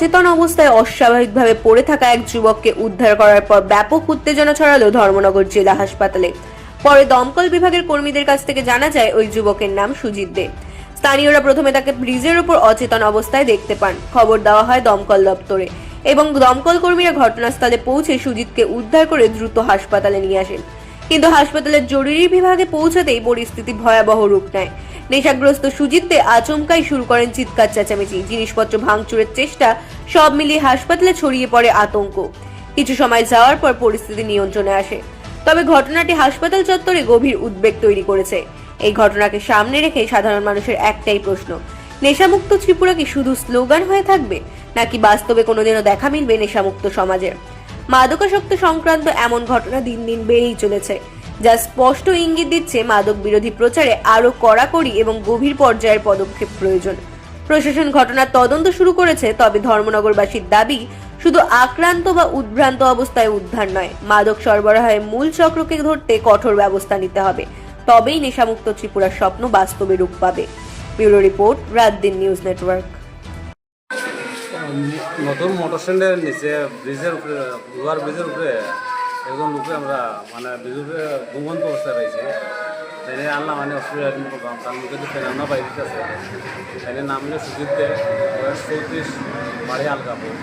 চেতন অবস্থায় অস্বাভাবিকভাবে পড়ে থাকা এক যুবককে উদ্ধার করার পর ব্যাপক উত্তেজনা ছড়ালো ধর্মনগর জেলা হাসপাতালে। পরে দমকল বিভাগের কর্মীদের কাছ থেকে জানা যায়, ওই যুবকের নাম সুজিত দে। স্থানীয়রা প্রথমে তাকে ব্রিজের উপর অচেতন অবস্থায় দেখতে পান। খবর দেওয়া হয় দমকল দপ্তরে এবং দমকল কর্মীরা ঘটনাস্থলে পৌঁছে সুজিতকে উদ্ধার করে দ্রুত হাসপাতালে নিয়ে আসেন। কিন্তু হাসপাতালের জরুরি বিভাগে পৌঁছাতেই পরিস্থিতি ভয়াবহ রূপ নেয়। নেশাগ্রস্ত সুজিততে আচমকাই শুরু করেন চিৎকার চেঁচামেচি। জিনিসপত্র ভাঙচুরের চেষ্টা, সব মিলিয়ে হাসপাতালে ছড়িয়ে পড়ে আতঙ্ক। কিছু সময় যাওয়ার পর পরিস্থিতি নিয়ন্ত্রণে আসে। তবে ঘটনাটি হাসপাতাল চত্বরে গভীর উদ্বেগ তৈরি করেছে। এই ঘটনাকে সামনে রেখে সাধারণ মানুষের একটাই প্রশ্ন, নেশামুক্ত ত্রিপুরা কি শুধু স্লোগান হয়ে থাকবে, নাকি বাস্তবে কোনোদিনও দেখা মিলবে নেশামুক্ত সমাজের? মাদকাসক্ত সংক্রান্ত এমন ঘটনা দিন দিন বেড়েই চলেছে, যা স্পষ্ট ইঙ্গিত দিচ্ছে মাদক বিরোধী প্রচারে আরও কড়াকড়ি এবং গভীর পর্যায়ের পদক্ষেপ প্রয়োজন। প্রশাসন ঘটনার তদন্ত শুরু করেছে, তবে ধর্মনগরবাসীর দাবি, শুধু আক্রান্ত বা উদ্ভ্রান্ত অবস্থায় উদ্ধার নয়, মাদক সরবরাহের মূল চক্রকে ধরতে কঠোর ব্যবস্থা নিতে হবে। তবেই নেশামুক্ত ত্রিপুরার স্বপ্ন বাস্তবে রূপ পাবে। ব্যুরো রিপোর্ট, রাত দিন নিউজ নেটওয়ার্ক। নতুন মোটর স্ট্যান্ডের নিচে ব্রিজের উপরে লোহার ব্রিজের উপরে একজন লোকে আমরা মানে ব্রিজের উপরে ঘুমন্ত অবস্থায় রয়েছে। তাই আনলাম মানে অসুবিধা করলাম তার মুখে তো ফেরানো বাইরে আছে তাই নামলে সুজিত দে বয়স চৌত্রিশ বাড়ি আলগাপুর